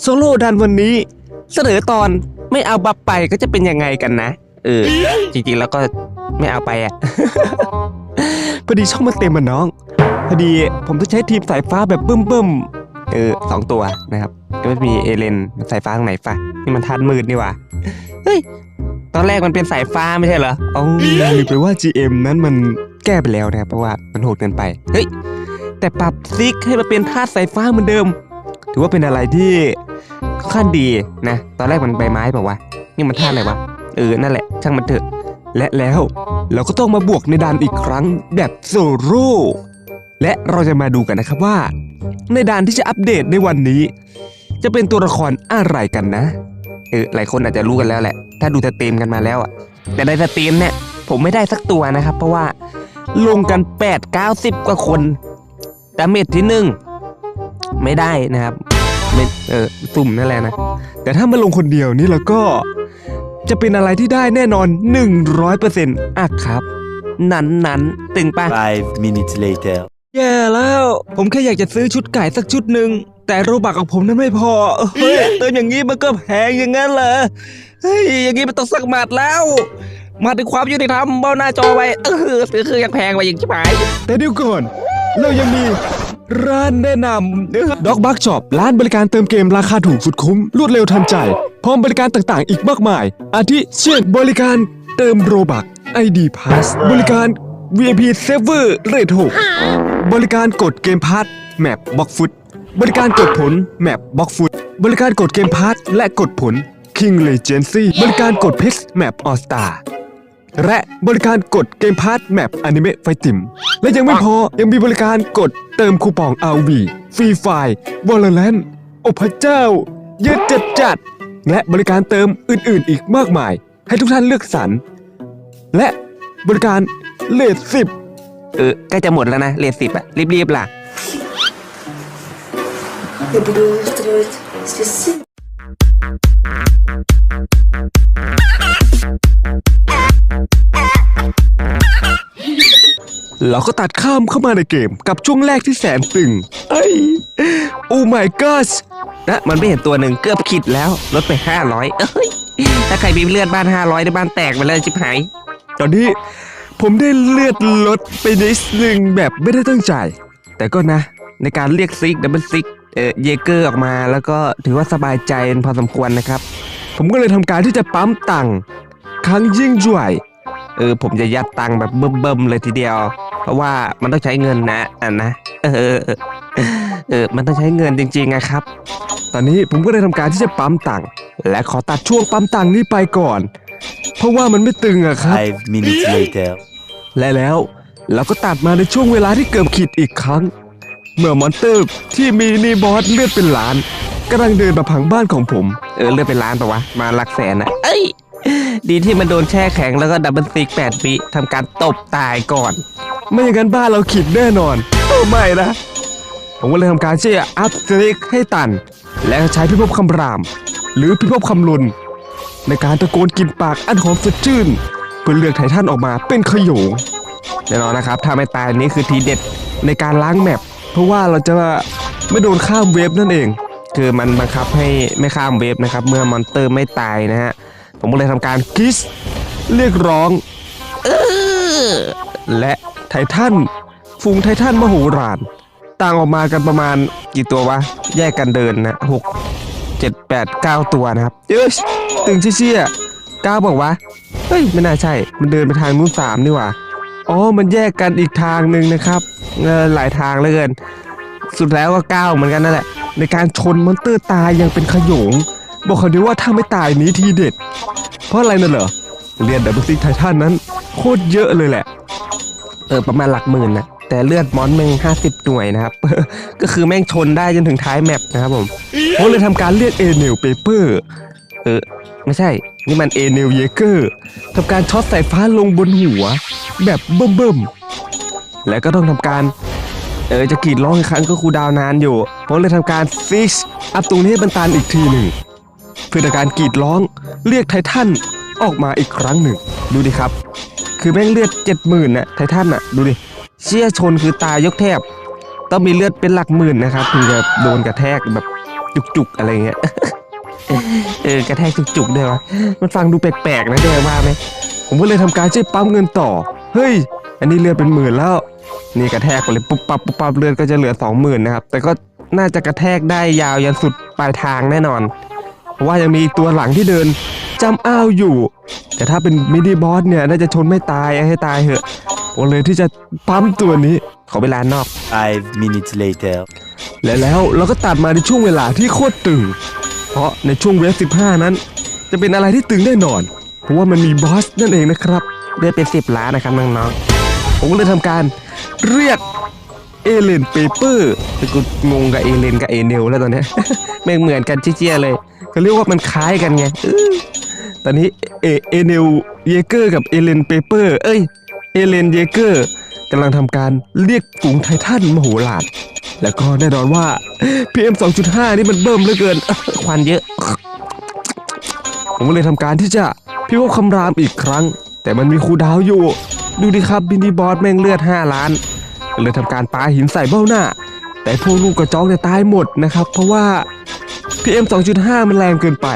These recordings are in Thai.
โซโล่ดันวันนี้ เสนอตอนไม่เอาบัฟไปก็จะเป็นยังไงกันนะ เออ จริงๆแล้วก็ไม่เอาไปอะ พอดีช่องมันเต็มมันน้อง พอดีผมต้องใช้ทีมสายฟ้าแบบบึ้มบึ้มๆ เออสองตัวนะครับ ก็ไม่มีเอเลนสายฟ้าตรงไหนฟ้านี่มันทันมืดนี่หว่าเฮ้ยตอนแรกมันเป็นสายฟ้าไม่ใช่เหรออ๋อหรือไปว่า GM นั้นมันแก้ไปแล้วนะครับเพราะว่ามันโหดเกินไป เฮ้ย แต่ปรับซิกให้มันเป็นธาตุสายฟ้าเหมือนเดิม ถือว่าเป็นอะไรที่ค่อนข้างดีนะ ตอนแรกมันใบไม้เปล่า นี่มันธาอะไรวะ เออ นั่นแหละ ช่างมันเถอะ และแล้วเราก็ต้องมาบวกในด่านอีกครั้งแบบโซโร่และเราจะมาดูกันนะครับว่า ในด่านที่จะอัปเดตในวันนี้ จะเป็นตัวละครอะไรกันนะ เออ หลายคนอาจจะรู้กันแล้วแหละ ถ้าดูสตรีมกันมาแล้วอะ แต่ในสตรีมเนี่ยผมไม่ได้สักตัวนะครับ เพราะว่าลงกัน 8 9 0 กว่าคนดาเมจที่หนึ่ง ไม่ได้นะครับไม่เออสุ่มนั่นแหละนะ แต่ถ้ามาลงคนเดียวนี่แล้วก็จะเป็นอะไรที่ได้แน่นอน 100%อะครับ นั้นนั้นๆตึงปะ Five minutes later. แย่แล้ว ผมแค่อยากจะซื้อชุดไก่สักชุดหนึ่ง แต่โรบักของผมนั้นไม่พอเฮ้ยเติมอย่างนี้มันก็แพงอย่างนั้นเหรอเฮ้ยอย่างนี้มันต้องสักหมัดแล้ว มาถึงความยุติธรรมเบ้าหน้าจอไว้เออซื้อคือยังแพงไปอย่างชิบหาย แต่เดี๋ยวก่อน เรายังมี ร้านแนะนำด็อกบักช็อปร้านบริการเติมเกมราคาถูกสุดคุ้ม รวดเร็วทันใจ พร้อมบริการต่างๆ อีกมากมาย อาทิเช่นบริการเติมโรบัก ID Pass บริการ VIP Server Rate 6บริการกดเกมพาร์ทแมปบล็อกฟุตบริการกดผลแมปบล็อกฟุตบริการกดเกมพาร์ทและกดผล King Legacy บริการกดเพชรแมปออสตา และบริการกดเกมพาร์ทแมปอนิเมะไฟติม และยังไม่พอยังมีบริการกดเติมคูปอง RV ฟรีไฟวอลเลนโอ้พระเจ้า เยอะจัดจัดๆและบริการเติมอื่นๆอีกมากมาย ให้ทุกท่านเลือกสรร และบริการเลทสิบ เออใกล้จะหมดแล้วนะเลทสิบอะรีบๆล่ะ Я буду устраивать เราก็ตัดข้ามเข้ามาในเกมกับช่วงแรกที่แสนตึงเอ้ยโอ้ my god นะมันไม่เห็นตัวหนึ่งเกือบขิดแล้วลดไป 500 เอ้ย ถ้าใครมีเลือดบ้าน 500 ได้บ้านแตกไปเลยชิบหาย ตอนนี้ผมได้เลือดลดไปนิดนึงแบบไม่ได้ตั้งใจ แต่ก็นะ ในการเรียกซิกดับเบิลซิกเออเยเกอร์ออกมาแล้วก็ถือว่าสบายใจพอสมควรนะครับ ผมก็เลยทำการที่จะปั๊มตังค์ครั้งยิ่งใหญ่ เออผมจะยัดตังค์แบบเบิ่มๆเลยทีเดียว เพราะว่ามันต้องใช้เงินนะอะนะเออเออเออเออมันต้องใช้เงินจริงๆนะครับ ตอนนี้ผมก็เลยทำการที่จะปั๊มตังค์และขอตัดช่วงปั๊มตังค์นี้ไปก่อน เพราะว่ามันไม่ตึงอะครับ Five minutes later. และแล้วเราก็ตัดมาในช่วงเวลาที่เกือบขีดอีกครั้ง เมื่อมอนเตอร์ที่มีนีบอสเลือดเป็นล้านกำลังเดินมาพังบ้านของผม เออเลือดเป็นล้านปะวะมาหลักแสนนะเอ้ย ดีที่มันโดนแช่แข็งแล้วก็ดับเบิลซิกแปดวิทำการตบตายก่อน ไม่อย่างนั้นบ้านเราขีดแน่นอนโอ้ไม่นะ ผมก็เลยทำการที่จะอัพสติกให้ตัน และใช้พิภพคำราม หรือพิภพคำลุน ในการตะโกนกินปากอันหอมสดชื่น เพื่อเลือกไททันออกมาเป็นขยงแน่นอนนะครับ ถ้าไม่ตายนี่คือทีเด็ดในการล้างแมปเพราะว่าเราจะไม่โดนข้ามเวฟนั่นเอง คือมันบังคับให้ไม่ข้ามเวฟนะครับ เมื่อมอนเตอร์ไม่ตายนะฮะ ผมก็เลยทำการกิสเรียกร้องเออและไททันฝูงไททันมโหฬารต่างออกมากันประมาณกี่ตัววะ แยกกันเดินนะหกเจ็ดแปดเก้าตัวนะครับเอ้ยตึงเชี่ยๆเก้าบอกว่าเฮ้ยไม่น่าใช่ มันเดินไปทางนู้นสามนี่หว่าอ๋อ มันแยกกันอีกทางหนึ่งนะครับเออหลายทางเหลือเกิน สุดแล้วก็ก้าวเหมือนกันนั่นแหละ ในการชนมอนเตอร์ตายยังเป็นขโยง บอกเขาดีว่าถ้าไม่ตายนี้ทีเด็ด เพราะอะไรน่ะเหรอเรียนดับเบิลซิกไททันนั้น โคตรเยอะเลยแหละ เออประมาณหลักหมื่นนะ แต่เลือดมอนแม่งห้าสิบหน่วยนะครับ ก็คือแม่งชนได้จนถึงท้ายแมปนะครับผมผมเลยทำการเรียกเอเนลเปเปอร์เออไม่ใช่ นี่มันเอเนลเยเกอร์ทำการช็อตสายฟ้าลงบนหัว แบบเบิ่มๆ และก็ต้องทำการ เออจะกรีดร้องอีกครั้งก็คูดาวนานอยู่ ผมเลยทำการฟิกอัพตรงนี้ให้มันตันอีกทีหนึ่ง เพื่อการกรีดร้องเรียกไททันออกมาอีกครั้งหนึ่ง ดูดิครับ คือแม่งเลือดเจ็ดหมื่นนะไททันน่ะ ดูดิเชี่ยชนคือตายยกแทบ ต้องมีเลือดเป็นหลักหมื่นนะครับถึงจะโดนกระแทกแบบจุกๆอะไรเงี้ยเออกระแทกจุกๆด้วยวะมันฟังดูแปลกๆนะแดงว่าไหมผมก็เลยทำการช่วยปั๊มเงินต่อ เฮ้ย อันนี้เลือดเป็นหมื่นแล้ว นี่กระแทกไปเลยปุ๊บปั๊บปุ๊บปั๊บเลือดก็จะเหลือสองหมื่นนะครับ แต่ก็น่าจะกระแทกได้ยาวยันสุดปลายทางแน่นอน เพราะว่ายังมีอีกตัวหลังที่เดินจำอ้าวอยู่ แต่ถ้าเป็นมินิบอสเนี่ยน่าจะชนไม่ตายให้ตายเหอะผมเลยที่จะปั๊มตัวนี้ขอเวลานอก Five minutes later. และแล้วเราก็ตัดมาในช่วงเวลาที่โคตรตึง เพราะในช่วงเวฟ15 นั้น จะเป็นอะไรที่ตึงแน่นอน เพราะว่ามันมีบอสนั่นเองนะครับได้เป็น 10 ล้านนะครับน้องๆ ผมก็เลยทำการเรียกเอเลนเปเปอร์แต่กูงงกับเอเลนกับเอเนลแล้วตอนเนี้ยไม่งเหมือนกันเจี๊ยๆเลย เขาเรียกว่ามันคล้ายกันไงตอนนี้เอเอเนลเยเกอร์กับเอเลนเปเปอร์ เอ้ย เอเลนเยเกอร์กำลังทำการเรียกฝูงไททันมโหฬารแล้วก็แน่นอนว่า PM 2.5 นี่มันเบิ่มเหลือเกิน ควันเยอะ ผมก็เลยทำการที่จะพิวคำรามอีกครั้ง แต่มันมีคูดาวอยู่ ดูดิครับบินดีบอสแม่งเลือด 5 ล้านก็เลยทำการปาหินใส่เบ้าหน้า แต่พวกลูกกระจอกเนี่ยตายหมดนะครับ เพราะว่า PM 2.5 มันแรงเกินไป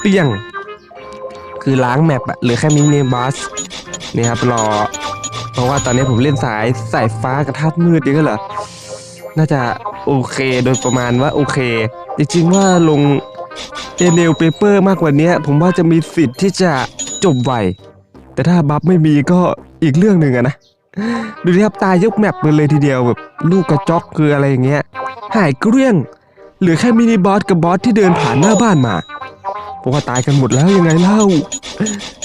เปี้ยง คือล้างแมปอะเหลือแค่มินิบอสนี่ครับรอ เพราะว่าตอนนี้ผมเล่นสายสายฟ้ากับธาตุมืดนี่ก็เหรอ น่าจะโอเคโดยประมาณว่าโอเค จริงๆว่าลงเอเนลเปเปอร์มากกว่านี้ผมว่าจะมีสิทธิ์ที่จะจบไว แต่ถ้าบัฟไม่มีก็อีกเรื่องหนึ่งอะนะ ดูดิครับตายยกแมปไปเลยทีเดียวแบบลูกกระจอกคืออะไรอย่างเงี้ย หายเกลี้ยง เหลือแค่มินิบอสกับบอสที่เดินผ่านหน้าบ้านมาเพราะว่าตายกันหมดแล้วยังไงเล่า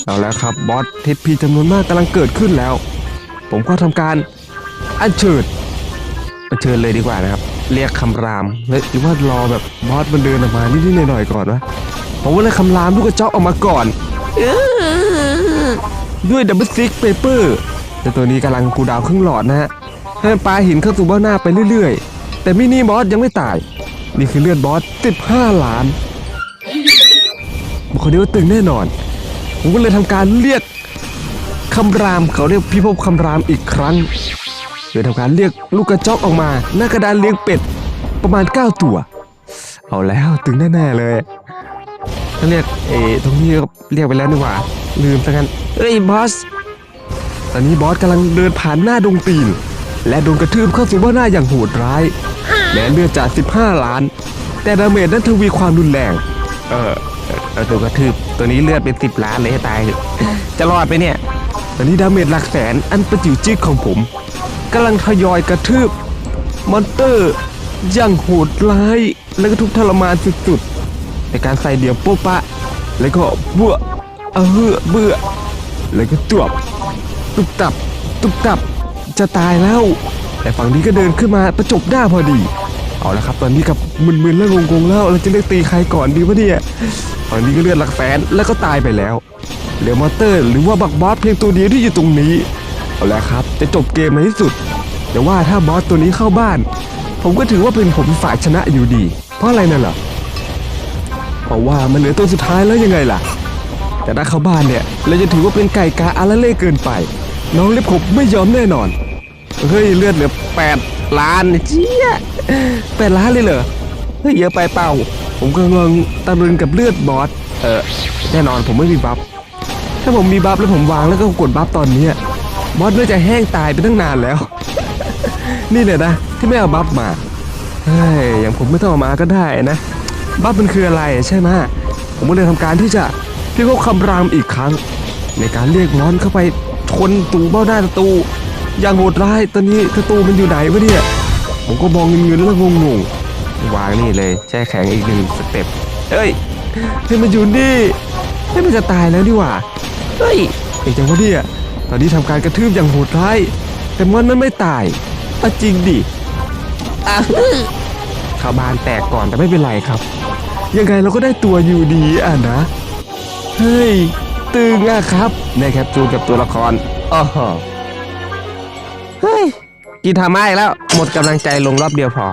เอาแล้วครับบอสเทปพีจำนวนมากกำลังเกิดขึ้นแล้ว ผมก็ทำการอัญเชิญอัญเชิญเลยดีกว่านะครับ เรียกคำรามเฮ้ยหรือว่ารอแบบบอสมันเดินออกมานิดๆหน่อยๆก่อนวะผมว่าเลยคำรามลูกกระจอกออกมาก่อนด้วยดับเบิลซิกเปเปอร์แต่ตัวนี้กำลังกูดาวครึ่งหลอดนะฮะให้มันปาหินเข้าสู่เบ้าหน้าไปเรื่อย ๆ แต่มินิบอสยังไม่ตาย นี่คือเลือดบอส15ล้านบุคคลนี้ว่าตึงแน่นอน ผมก็เลยทำการเรียกคำรามเขาเรียกพิภพคำรามอีกครั้งโดยทำการเรียกลูกกระจอกออกมาหน้ากระดานเลี้ยงเป็ดประมาณ 9 ตัว เอาแล้วตึงแน่ๆเลยถ้าเรียกเออตรงนี้ก็เรียกไปแล้วนี่หว่า ลืมซะกันเอ้ยบอสตอนนี้บอสกำลังเดินผ่านหน้าดงตีน และโดนกระทืบเข้าสู่เบ้าหน้าอย่างโหดร้าย แม้เลือดจาก 15 ล้าน แต่ดาเมจนั้นทวีความรุนแรง เออเออตัวกระทืบตัวนี้เลือดเป็น 10 ล้านเลยให้ตาย จะรอดไปเนี่ยตอนนี้ดาเมจหลักแสนอันประจิ๋วจิ๊กของผมกำลังทยอยกระทืบมอนเตอร์อย่างโหดร้ายและก็ทุกทรมานสุดๆในการใส่เดี่ยวโป๊ะปะ แล้วก็เบื่อเออเบื่อแล้วก็จวบตุบตับ ตุบตับจะตายแล้ว แต่ฝั่งนี้ก็เดินขึ้นมาประจบหน้าพอดี เอาละครับ ตอนนี้กับมึนๆแล้วงงๆแล้วเราจะเลือกตีใครก่อนดีวะเนี่ยฝั่งนี้ก็เลือดหลักแสนแล้วก็ตายไปแล้วเหลือมอเตอร์ หรือว่าบักบอสเพียงตัวเดียวที่อยู่ตรงนี้ เอาละครับ จะจบเกมในที่สุด แต่ว่าถ้าบอสตัวนี้เข้าบ้าน ผมก็ถือว่าเป็นผมฝ่ายชนะอยู่ดี เพราะอะไรนั่นหรอเพราะว่ามันเหลือตัวสุดท้ายแล้วยังไงล่ะ แต่ถ้าเข้าบ้านเนี่ยเราจะถือว่าเป็นไก่กาอาละเล่เกินไป น้องเล็บขบไม่ยอมแน่นอน เฮ้ยเลือดเหลือแปดล้านเจี๊ยแปดล้านเลยเหรอเฮ้ยเยอะไปเปล่า ผมกำลังตะลึงกับเลือดบอสเออแน่นอนผมไม่มีบัฟถ้าผมมีบัฟแล้วผมวางแล้วก็กดบัฟตอนนี้บอสน่าจะแห้งตายไปตั้งนานแล้ว นี่เลยนะที่ไม่เอาบัฟมาเฮ้ยอย่างผมไม่ต้องเอามาก็ได้นะบัฟมันคืออะไรใช่ไหมผมก็เลยทำการที่จะพิพากคำรามอีกครั้ง ในการเรียกร้อนเข้าไปชนตูเบ้าหน้าประตู อย่างโหดร้ายตอนนี้ประตูมันอยู่ไหนวะเนี่ยผมก็มองเงินๆแล้วงงๆวางนี่เลยแช่แข็งอีกหนึ่งสเต็ปเฮ้ยให้มันอยู่นี่ให้มันจะตายแล้วดีกว่าเฮ้ยเห็นจังวะเนี่ยตอนนี้ทำการกระทืบอย่างโหดร้ายแต่มันนั้นไม่ตายอะจริงดิอะฮึเข้าบานแตกก่อนแต่ไม่เป็นไรครับ ยังไงเราก็ได้ตัวอยู่ดีอะนะเฮ้ยตึงอะครับในแคปซูลกับตัวละครอ๋อ กินทำไมแล้ว หมดกำลังใจลงรอบเดียวพอ